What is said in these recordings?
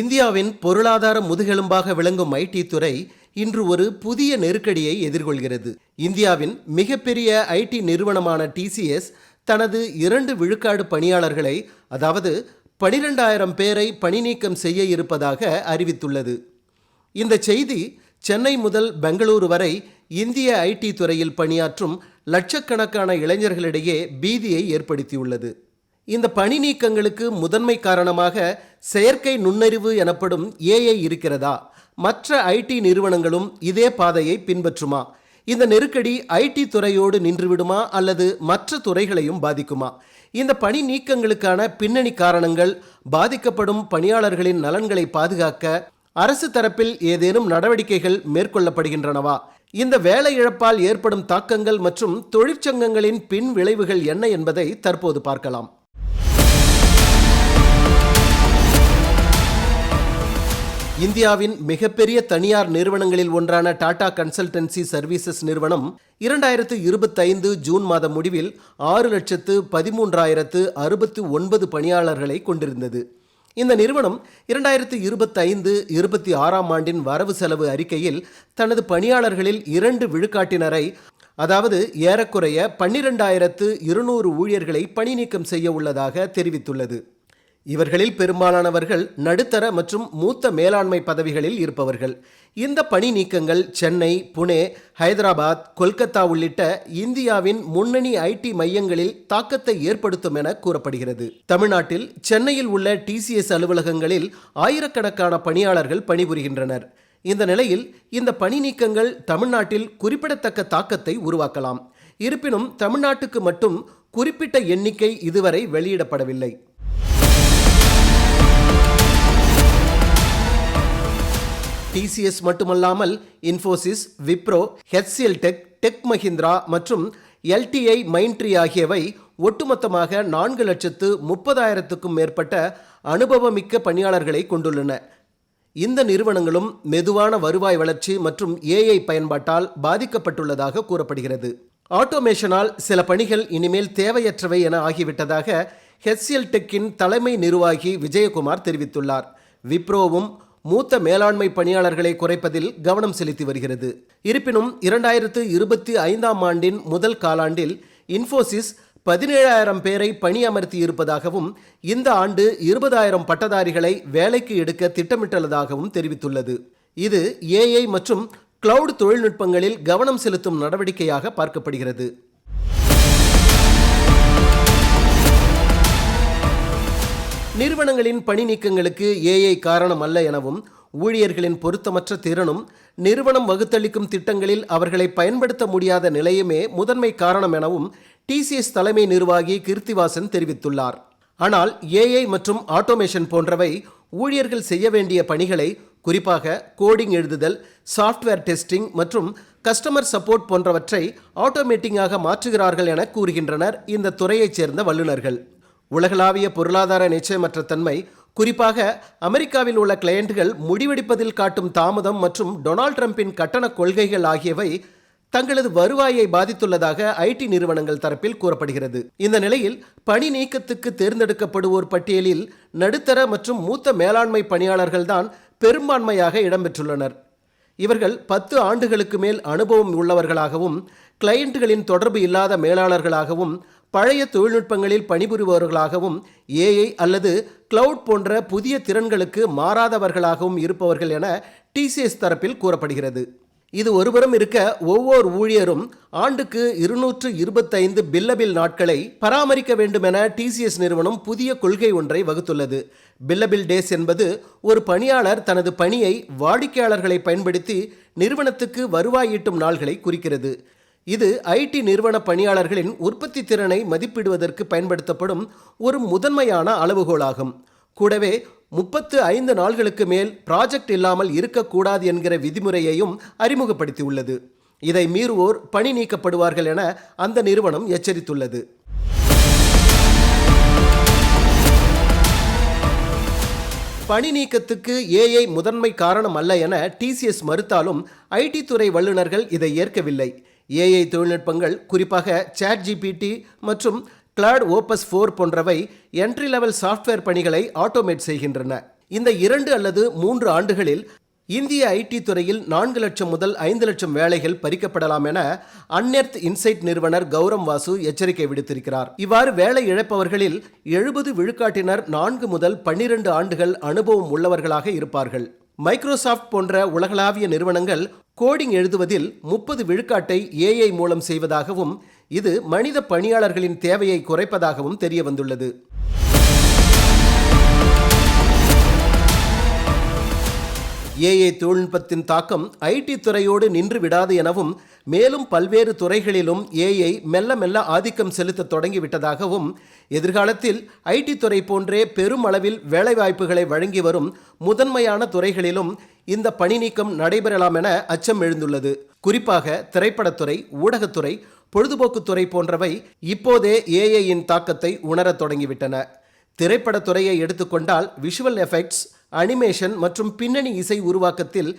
இந்தியாவின் பொருளாதார முதுகெலும்பாக விளங்கும் ஐடி துறை இன்று ஒரு புதிய நெருக்கடியை எதிர்கொள்கிறது. இந்தியாவின் மிகப்பெரிய ஐடி நிறுவனமான டிசிஎஸ் தனது இரண்டு விழுக்காடு பணியாளர்களை அதாவது பனிரெண்டாயிரம் பேரை பணிநீக்கம் செய்ய இருப்பதாக அறிவித்துள்ளது. இந்த செய்தி சென்னை முதல் பெங்களூரு வரை இந்திய ஐடி துறையில் பணியாற்றும் லட்சக்கணக்கான இளைஞர்களிடையே பீதியை ஏற்படுத்தியுள்ளது. இந்த பணி நீக்கங்களுக்கு முதன்மை காரணமாக செயற்கை நுண்ணறிவு எனப்படும் ஏஐ இருக்கிறதா? மற்ற ஐடி நிறுவனங்களும் இதே பாதையை பின்பற்றுமா? இந்த நெருக்கடி ஐடி துறையோடு நின்றுவிடுமா அல்லது மற்ற துறைகளையும் பாதிக்குமா? இந்த பணி நீக்கங்களுக்கான பின்னணி காரணங்கள் பாதிக்கப்படும் பணியாளர்களின் நலன்களை பாதுகாக்க அரசு தரப்பில் ஏதேனும் நடவடிக்கைகள் மேற்கொள்ளப்படுகின்றனவா? இந்த வேலை இழப்பால் ஏற்படும் தாக்கங்கள் மற்றும் தொழிற்சங்கங்களின் பின் விளைவுகள் என்ன என்பதை தற்போது பார்க்கலாம். இந்தியாவின் மிகப்பெரிய தனியார் நிறுவனங்களில் ஒன்றான டாடா கன்சல்டன்சி சர்வீசஸ் நிறுவனம் இரண்டாயிரத்து இருபத்தைந்து ஜூன் மாத முடிவில் ஆறு லட்சத்து பதிமூன்றாயிரத்து அறுபத்து ஒன்பது பணியாளர்களை கொண்டிருந்தது. இந்த நிறுவனம் இரண்டாயிரத்து இருபத்தைந்து இருபத்தி ஆறாம் ஆண்டின் வரவு செலவு அறிக்கையில் தனது பணியாளர்களில் இரண்டு விழுக்காட்டினரை அதாவது ஏறக்குறைய பன்னிரெண்டாயிரத்து இருநூறு ஊழியர்களை பணி நீக்கம் செய்ய உள்ளதாக தெரிவித்துள்ளது. இவர்களில் பெரும்பாலானவர்கள் நடுத்தர மற்றும் மூத்த மேலாண்மை பதவிகளில் இருப்பவர்கள். இந்த பணி நீக்கங்கள் சென்னை புனே ஹைதராபாத் கொல்கத்தா உள்ளிட்ட இந்தியாவின் முன்னணி ஐடி மையங்களில் தாக்கத்தை ஏற்படுத்தும் என கூறப்படுகிறது. தமிழ்நாட்டில் சென்னையில் உள்ள டிசிஎஸ் அலுவலகங்களில் ஆயிரக்கணக்கான பணியாளர்கள் பணிபுரிகின்றனர். இந்த நிலையில் இந்த பணி நீக்கங்கள் தமிழ்நாட்டில் குறிப்பிடத்தக்க தாக்கத்தை உருவாக்கலாம். இருப்பினும் தமிழ்நாட்டுக்கு மட்டும் குறிப்பிட்ட எண்ணிக்கை இதுவரை வெளியிடப்படவில்லை. டிசிஎஸ் மட்டுமல்லாமல் Infosys Wipro HCL Tech Tech Mahindra மற்றும் எல்டிஐ மைண்ட்ரி ஆகியவை ஒட்டுமொத்தமாக நான்கு லட்சத்து முப்பதாயிரத்துக்கும் மேற்பட்ட அனுபவமிக்க பணியாளர்களை கொண்டுள்ளன. இந்த நிறுவனங்களும் மெதுவான வருவாய் வளர்ச்சி மற்றும் ஏஐ பயன்பாட்டால் பாதிக்கப்பட்டுள்ளதாக கூறப்படுகிறது. ஆட்டோமேஷனால் சில பணிகள் இனிமேல் தேவையற்றவை என ஆகிவிட்டதாக ஹெச்சிஎல் டெக்கின் தலைமை நிர்வாகி விஜயகுமார் தெரிவித்துள்ளார். விப்ரோவும் மூத்த மேலாண்மை பணியாளர்களை குறைப்பதில் கவனம் செலுத்தி வருகிறது. இருப்பினும் இரண்டாயிரத்து இருபத்தி ஐந்தாம் ஆண்டின் முதல் காலாண்டில் இன்ஃபோசிஸ் பதினேழாயிரம் பேரை பணியமர்த்தி இருப்பதாகவும் இந்த ஆண்டு இருபதாயிரம் பட்டதாரிகளை வேலைக்கு எடுக்க திட்டமிட்டுள்ளதாகவும் தெரிவித்துள்ளது. இது ஏஐ மற்றும் கிளவுட் தொழில்நுட்பங்களில் கவனம் செலுத்தும் நடவடிக்கையாக பார்க்கப்படுகிறது. நிறுவனங்களின் பணி நீக்கங்களுக்கு ஏஐ காரணம் அல்ல எனவும் ஊழியர்களின் பொருத்தமற்ற திறனும் நிறுவனம் வகுத்தளிக்கும் திட்டங்களில் அவர்களை பயன்படுத்த முடியாத நிலையுமே முதன்மை காரணம் எனவும் டிசிஎஸ் தலைமை நிர்வாகி கீர்த்திவாசன் தெரிவித்துள்ளார். ஆனால் ஏஐ மற்றும் ஆட்டோமேஷன் போன்றவை ஊழியர்கள் செய்ய வேண்டிய பணிகளை குறிப்பாக கோடிங் எழுதுதல் சாஃப்ட்வேர் டெஸ்டிங் மற்றும் கஸ்டமர் சப்போர்ட் போன்றவற்றை ஆட்டோமேட்டிங்காக மாற்றுகிறார்கள் என கூறுகின்றனர் இந்த துறையைச் சேர்ந்த வல்லுநர்கள். உலகளாவிய பொருளாதார நிச்சயமற்ற தன்மை குறிப்பாக அமெரிக்காவில் உள்ள கிளையண்ட்கள் முடிவெடுப்பதில் காட்டும் தாமதம் மற்றும் டொனால்ட் ட்ரம்பின் கட்டண கொள்கைகள் ஆகியவை தங்களது வருவாயை பாதித்துள்ளதாக ஐடி நிறுவனங்கள் தரப்பில் கூறப்படுகிறது. இந்த நிலையில் பணி நீக்கத்துக்கு தேர்ந்தெடுக்கப்படுவோர் பட்டியலில் நடுத்தர மற்றும் மூத்த மேலாண்மை பணியாளர்கள்தான் பெரும்பான்மையாக இடம்பெற்றுள்ளனர். இவர்கள் பத்து ஆண்டுகளுக்கு மேல் அனுபவம் உள்ளவர்களாகவும் கிளையண்ட்டுகளின் தொடர்பு இல்லாத மேலாளர்களாகவும் பழைய தொழில்நுட்பங்களில் பணிபுரிபவர்களாகவும் ஏஐ அல்லது கிளவுட் போன்ற புதிய திறன்களுக்கு மாறாதவர்களாகவும் இருப்பவர்கள் என டிசிஎஸ் தரப்பில் கூறப்படுகிறது. இது ஒருபுறம் இருக்க ஒவ்வொரு ஊழியரும் ஆண்டுக்கு இருநூற்று இருபத்தைந்து பில்லபில் நாட்களை பராமரிக்க வேண்டும் என டிசிஎஸ் நிறுவனம் புதிய கொள்கை ஒன்றை வகுத்துள்ளது. பில்லபில் டேஸ் என்பது ஒரு பணியாளர் தனது பணியை வாடிக்கையாளர்களை பயன்படுத்தி நிறுவனத்துக்கு வருவாய் ஈட்டும் நாள்களை குறிக்கிறது. இது ஐடி நிறுவன பணியாளர்களின் உற்பத்தி திறனை மதிப்பிடுவதற்கு பயன்படுத்தப்படும் ஒரு முதன்மையான அளவுகோலாகும். கூடவே முப்பத்து ஐந்து நாள்களுக்கு மேல் ப்ராஜெக்ட் இல்லாமல் இருக்கக்கூடாது என்கிற விதிமுறையையும் அறிமுகப்படுத்தியுள்ளது. இதை மீறுவோர் பணி நீக்கப்படுவார்கள் என அந்த நிறுவனம் எச்சரித்துள்ளது. பணி நீக்கத்துக்கு ஏஐ முதன்மை காரணம் அல்ல என டிசிஎஸ் மறுத்தாலும் ஐடி துறை வல்லுநர்கள் இதை ஏற்கவில்லை. ஏஐ தொழில்நுட்பங்கள் குறிப்பாக சேட் ஜிபிடி மற்றும் கிளாட் ஓபஸ் ஃபோர் போன்றவை என்ட்ரி லெவல் சாஃப்ட்வேர் பணிகளை ஆட்டோமேட் செய்கின்றன. இந்த இரண்டு அல்லது மூன்று ஆண்டுகளில் இந்திய ஐடி துறையில் நான்கு லட்சம் முதல் ஐந்து லட்சம் வேலைகள் பறிக்கப்படலாம் என அன்னெர்த் இன்சைட் நிறுவனர் கௌரம் வாசு எச்சரிக்கை விடுத்திருக்கிறார். இவ்வாறு வேலை இழப்பவர்களில் எழுபது விழுக்காட்டினர் நான்கு முதல் பன்னிரண்டு ஆண்டுகள் அனுபவம் உள்ளவர்களாக இருப்பார்கள். மைக்ரோசாஃப்ட் போன்ற உலகளாவிய நிறுவனங்கள் கோடிங் எழுதுவதில் முப்பது விழுக்காட்டை ஏஐ மூலம் செய்வதாகவும் இது மனித பணியாளர்களின் தேவையை குறைப்பதாகவும் தெரிய வந்துள்ளது ஏஐ தொழில்நுட்பத்தின் தாக்கம் ஐடி துறையோடு நின்று விடாது எனவும் மேலும் பல்வேறு துறைகளிலும் ஏஐ மெல்ல மெல்ல ஆதிக்கம் செலுத்த தொடங்கிவிட்டதாகவும் எதிர்காலத்தில் ஐடி துறை போன்றே பெருமளவில் வேலைவாய்ப்புகளை வழங்கி வரும் முதன்மையான துறைகளிலும் இந்த பணி நீக்கம் நடைபெறலாம் என அச்சம் எழுந்துள்ளது. குறிப்பாக திரைப்படத்துறை ஊடகத்துறை பொழுதுபோக்குத்துறை போன்றவை இப்போதே ஏஐயின் தாக்கத்தை உணரத் தொடங்கிவிட்டன. திரைப்படத்துறையை எடுத்துக்கொண்டால் விஷுவல் எஃபெக்ட்ஸ் அனிமேஷன் மற்றும் பின்னணி இசை உருவாக்கத்தில்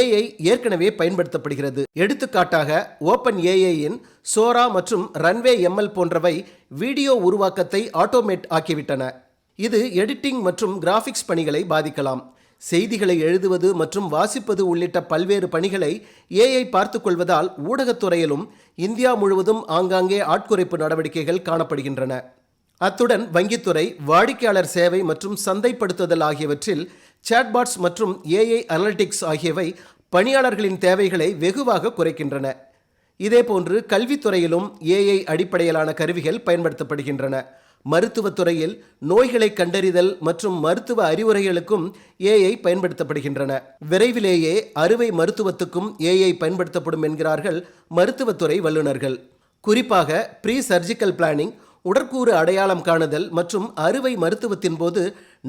ஏஐ ஏற்கனவே பயன்படுத்தப்படுகிறது. எடுத்துக்காட்டாக ஓப்பன் ஏஐயின் சோரா மற்றும் ரன்வே எம்எல் போன்றவை வீடியோ உருவாக்கத்தை ஆட்டோமேட் ஆக்கிவிட்டன. இது எடிட்டிங் மற்றும் கிராஃபிக்ஸ் பணிகளை பாதிக்கலாம். செய்திகளை எழுதுவது மற்றும் வாசிப்பது உள்ளிட்ட பல்வேறு பணிகளை ஏஐ பார்த்துக்கொள்வதால் ஊடகத்துறையிலும் இந்தியா முழுவதும் ஆங்காங்கே ஆட்குறைப்பு நடவடிக்கைகள் காணப்படுகின்றன. அத்துடன் வங்கித்துறை வாடிக்கையாளர் சேவை மற்றும் சந்தைப்படுத்துதல் ஆகியவற்றில் சேட்பாட்ஸ் மற்றும் ஏஐ அனலிட்டிக்ஸ் ஆகியவை பணியாளர்களின் தேவைகளை வெகுவாக குறைக்கின்றன. இதேபோன்று கல்வித்துறையிலும் ஏஐ அடிப்படையிலான கருவிகள் பயன்படுத்தப்படுகின்றன. மருத்துவத்துறையில் நோய்களை கண்டறிதல் மற்றும் மருத்துவ அறிவுரைகளுக்கும் ஏஐ பயன்படுத்தப்படுகின்றன. விரைவிலேயே அறுவை மருத்துவத்துக்கும் ஏஐ பயன்படுத்தப்படும் என்கிறார்கள் மருத்துவத்துறை வல்லுநர்கள். குறிப்பாக ப்ரீ சர்ஜிக்கல் பிளானிங் உடற்கூறு அடையாளம் காணுதல் மற்றும் அறுவை மருத்துவத்தின் போது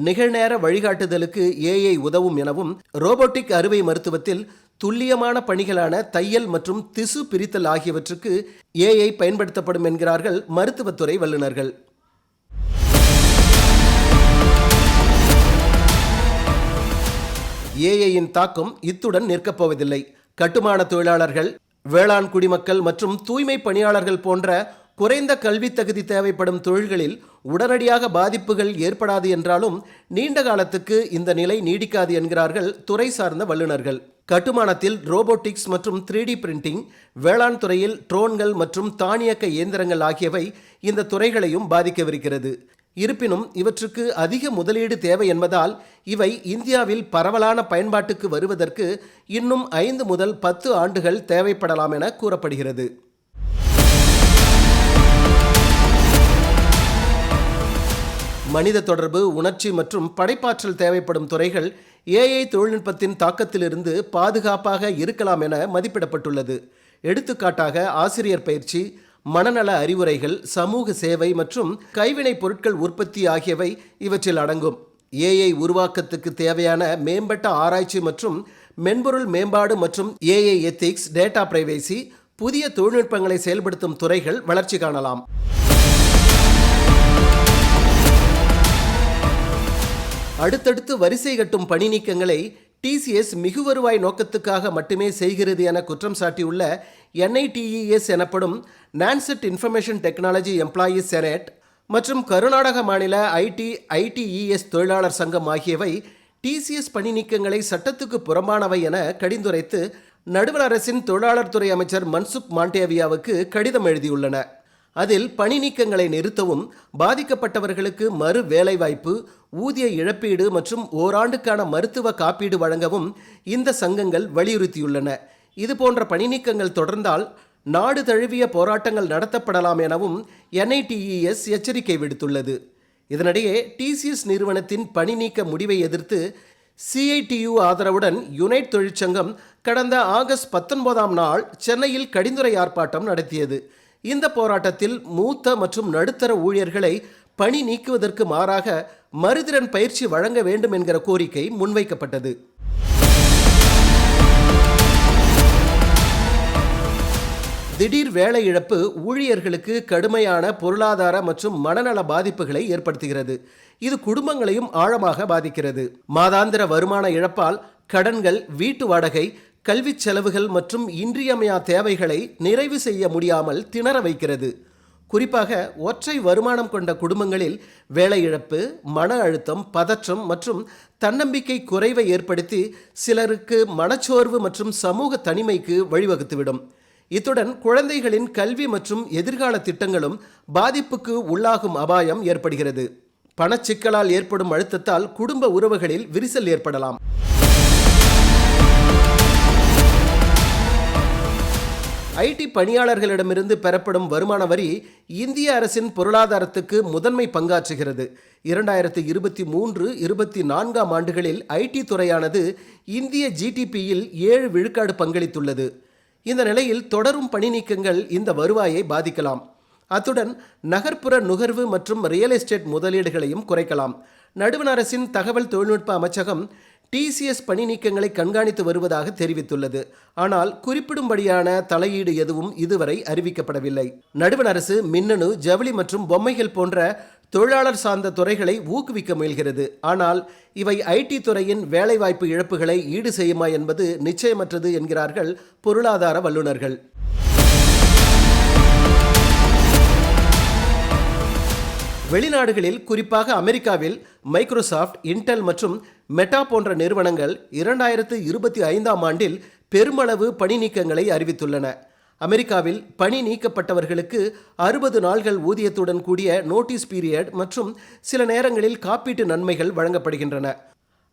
நிகழ்நேர வழிகாட்டுதலுக்கு ஏஐ உதவும் எனவும் ரோபோட்டிக் அறுவை மருத்துவத்தில் துல்லியமான பணிகளான தையல் மற்றும் திசு பிரித்தல் ஆகியவற்றுக்கு ஏஐ பயன்படுத்தப்படும் என்கிறார்கள் மருத்துவத்துறை வல்லுநர்கள். ஏஐயின் தாக்கம் இத்துடன் நிற்கப் போவதில்லை. கட்டுமான தொழிலாளர்கள் வேளாண் குடிமக்கள் மற்றும் தூய்மை பணியாளர்கள் போன்ற குறைந்த கல்வி தகுதி தேவைப்படும் தொழில்களில் உடனடியாக பாதிப்புகள் ஏற்படாது என்றாலும் நீண்ட காலத்துக்கு இந்த நிலை நீடிக்காது என்கிறார்கள் துறை சார்ந்த வல்லுநர்கள். கட்டுமானத்தில் ரோபோட்டிக்ஸ் மற்றும் த்ரீ டி பிரிண்டிங் வேளாண் துறையில் ட்ரோன்கள் மற்றும் தானியக்க இயந்திரங்கள் ஆகியவை இந்த துறைகளையும் பாதிக்கவிருக்கிறது. இருப்பினும் இவற்றுக்கு அதிக முதலீடு தேவை என்பதால் இவை இந்தியாவில் பரவலான பயன்பாட்டுக்கு வருவதற்கு இன்னும் ஐந்து முதல் பத்து ஆண்டுகள் தேவைப்படலாம் என கூறப்படுகிறது. மனித தொடர்பு உணர்ச்சி மற்றும் படைப்பாற்றல் தேவைப்படும் துறைகள் ஏஐ தொழில்நுட்பத்தின் தாக்கத்திலிருந்து பாதுகாப்பாக இருக்கலாம் என மதிப்பிடப்பட்டுள்ளது. எடுத்துக்காட்டாக ஆசிரியர் பயிற்சி மனநல அறிவுரைகள் சமூக சேவை மற்றும் கைவினைப் பொருட்கள் உற்பத்தி ஆகியவை இவற்றில் அடங்கும். ஏஐ உருவாக்கத்துக்கு தேவையான மேம்பட்ட ஆராய்ச்சி மற்றும் மென்பொருள் மேம்பாடு மற்றும் ஏஐ எத்திக்ஸ் டேட்டா பிரைவேசி புதிய தொழில்நுட்பங்களை செயல்படுத்தும் துறைகள் வளர்ச்சி காணலாம். அடுத்தடுத்து வரிசை கட்டும் பணி நீக்கங்களை டிசிஎஸ் மிகு வருவாய் நோக்கத்துக்காக மட்டுமே செய்கிறது என குற்றம் சாட்டியுள்ள என்ஐடிஇஎஸ் எனப்படும் nascent information technology employees senate மற்றும் கர்நாடக மாநில ஐடி ஐடிஇஎஸ் தொழிலாளர் சங்கம் ஆகியவை டிசிஎஸ் பணி நீக்கங்களை சட்டத்துக்கு புறம்பானவை என கடிந்துரைத்து நடுவர் அரசின் தொழிலாளர் துறை அமைச்சர் மன்சுக் மாண்டேவியாவுக்கு கடிதம் எழுதியுள்ளன. அதில் பணி நீக்கங்களை நிறுத்தவும் பாதிக்கப்பட்டவர்களுக்கு மறு வேலைவாய்ப்பு ஊதிய இழப்பீடு மற்றும் ஓராண்டுக்கான மருத்துவ காப்பீடு வழங்கவும் இந்த சங்கங்கள் வலியுறுத்தியுள்ளன. இதுபோன்ற பணி நீக்கங்கள் தொடர்ந்தால் நாடு தழுவிய போராட்டங்கள் நடத்தப்படலாம் எனவும் என்ஐடிஇஎஸ் எச்சரிக்கை விடுத்துள்ளது. இதனிடையே டிசிஎஸ் நிறுவனத்தின் பணி நீக்க முடிவை எதிர்த்து சிஐடியு ஆதரவுடன் யுனைட் தொழிற்சங்கம் கடந்த ஆகஸ்ட் பத்தொன்பதாம் நாள் சென்னையில் கடிந்துரை ஆர்ப்பாட்டம் நடத்தியது. இந்த போராட்டத்தில் மூத்த மற்றும் நடுத்தர ஊழியர்களை பணி நீக்குவதற்கு மாறாக மறுதிறன் பயிற்சி வழங்க வேண்டும் என்கிற கோரிக்கை முன்வைக்கப்பட்டது. திடீர் வேலை இழப்பு ஊழியர்களுக்கு கடுமையான பொருளாதார மற்றும் மனநல பாதிப்புகளை ஏற்படுத்துகிறது. இது குடும்பங்களையும் ஆழமாக பாதிக்கிறது. மாதாந்திர வருமான இழப்பால் கடன்கள் வீட்டு வாடகை கல்வி செலவுகள் மற்றும் இன்றியமையா தேவைகளை நிறைவு செய்ய முடியாமல் திணற வைக்கிறது. குறிப்பாக ஒற்றை வருமானம் கொண்ட குடும்பங்களில் வேலை இழப்பு மன அழுத்தம் பதற்றம் மற்றும் தன்னம்பிக்கை குறைவை ஏற்படுத்தி சிலருக்கு மனச்சோர்வு மற்றும் சமூக தனிமைக்கு வழிவகுத்துவிடும். இத்துடன் குழந்தைகளின் கல்வி மற்றும் எதிர்கால திட்டங்களும் பாதிப்புக்கு உள்ளாகும் அபாயம் ஏற்படுகிறது. பணச்சிக்கலால் ஏற்படும் அழுத்தத்தால் குடும்ப உறவுகளில் விரிசல் ஏற்படலாம். ஐடி பணியாளர்களிடமிருந்து பெறப்படும் வருமான வரி இந்திய அரசின் பொருளாதாரத்துக்கு முதன்மை பங்காற்றுகிறது. இரண்டாயிரத்தி இருபத்தி மூன்று இருபத்தி நான்காம் ஆண்டுகளில் ஐடி துறையானது இந்திய ஜிடிபியில் ஏழு விழுக்காடு பங்களித்துள்ளது. இந்த நிலையில் தொடரும் பணி நீக்கங்கள் இந்த வருவாயை பாதிக்கலாம். அத்துடன் நகர்ப்புற நுகர்வு மற்றும் ரியல் எஸ்டேட் முதலீடுகளையும் குறைக்கலாம். நடுவண் அரசின் தகவல் தொழில்நுட்ப அமைச்சகம் டிசிஎஸ் பணி நீக்கங்களை கண்காணித்து வருவதாக தெரிவித்துள்ளது. ஆனால் குறிப்பிடும்படியான தலையீடு எதுவும் இதுவரை அறிவிக்கப்படவில்லை. நடுவண் அரசு மின்னணு ஜவுளி மற்றும் பொம்மைகள் போன்ற தொழிலாளர் சார்ந்த துறைகளை ஊக்குவிக்க முயல்கிறது. ஆனால் இவை ஐடி துறையின் வேலைவாய்ப்பு இழப்புகளை ஈடு செய்யுமா என்பது நிச்சயமற்றது என்கிறார்கள் பொருளாதார வல்லுநர்கள். வெளிநாடுகளில் குறிப்பாக அமெரிக்காவில் மைக்ரோசாஃப்ட் இன்டெல் மற்றும் மெட்டா போன்ற நிறுவனங்கள் இரண்டாயிரத்து இருபத்தி ஐந்தாம் ஆண்டில் பெருமளவு பணி நீக்கங்களை அறிவித்துள்ளன. அமெரிக்காவில் பணி நீக்கப்பட்டவர்களுக்கு அறுபது நாள்கள் ஊதியத்துடன் கூடிய நோட்டீஸ் பீரியட் மற்றும் சில நேரங்களில் காப்பீட்டு நன்மைகள் வழங்கப்படுகின்றன.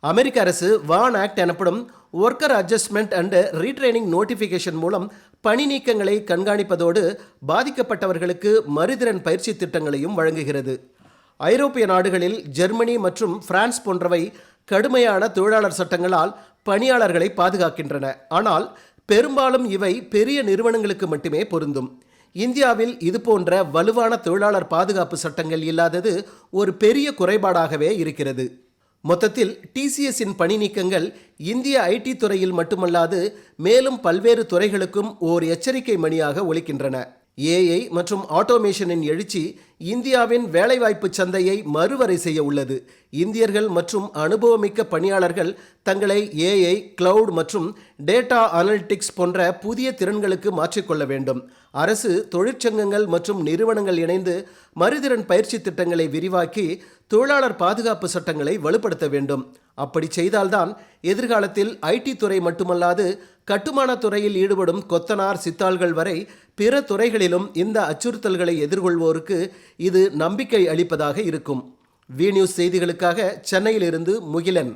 அமெரிக்க அரசு வான் ஆக்ட் எனப்படும் worker adjustment and retraining notification மூலம் பணி நீக்கங்களை கண்காணிப்பதோடு பாதிக்கப்பட்டவர்களுக்கு மறுதிறன் பயிற்சி திட்டங்களையும் வழங்குகிறது. ஐரோப்பிய நாடுகளில் ஜெர்மனி மற்றும் பிரான்ஸ் போன்றவை கடுமையான தொழிலாளர் சட்டங்களால் பணியாளர்களை பாதுகாக்கின்றன. ஆனால் பெரும்பாலும் இவை பெரிய நிறுவனங்களுக்கு மட்டுமே பொருந்தும். இந்தியாவில் இதுபோன்ற வலுவான தொழிலாளர் பாதுகாப்பு சட்டங்கள் இல்லாதது ஒரு பெரிய குறைபாடாகவே இருக்கிறது. மொத்தத்தில் டிசிஎஸ்ஸின் பணி நீக்கங்கள் இந்திய ஐடி துறையில் மட்டுமல்லாது மேலும் பல்வேறு துறைகளுக்கும் ஓர் எச்சரிக்கை மணியாக ஒலிக்கின்றன. ஏஐ மற்றும் ஆட்டோமேஷனின் எழுச்சி இந்தியாவின் வேலைவாய்ப்பு சந்தையை மறுவரை செய்ய உள்ளது. இந்தியர்கள் மற்றும் அனுபவமிக்க பணியாளர்கள் தங்களை ஏஐ கிளவுட் மற்றும் டேட்டா அனலிட்டிக்ஸ் போன்ற புதிய திறன்களுக்கு மாற்றிக்கொள்ள வேண்டும். அரசு தொழிற்சங்கங்கள் மற்றும் நிறுவனங்கள் இணைந்து மறுதிறன் பயிற்சி திட்டங்களை விரிவாக்கி தொழிலாளர் பாதுகாப்பு சட்டங்களை வலுப்படுத்த வேண்டும். அப்படி செய்தால்தான் எதிர்காலத்தில் ஐடி துறை மட்டுமல்லாது கட்டுமான துறையில் ஈடுபடும் கொத்தனார் சித்தாள்கள் வரை பிற துறைகளிலும் இந்த அச்சுறுத்தல்களை எதிர்கொள்வோருக்கு இது நம்பிக்கை அளிப்பதாக இருக்கும். வி நியூஸ் செய்திகளுக்காக சென்னையிலிருந்து முகிலன்.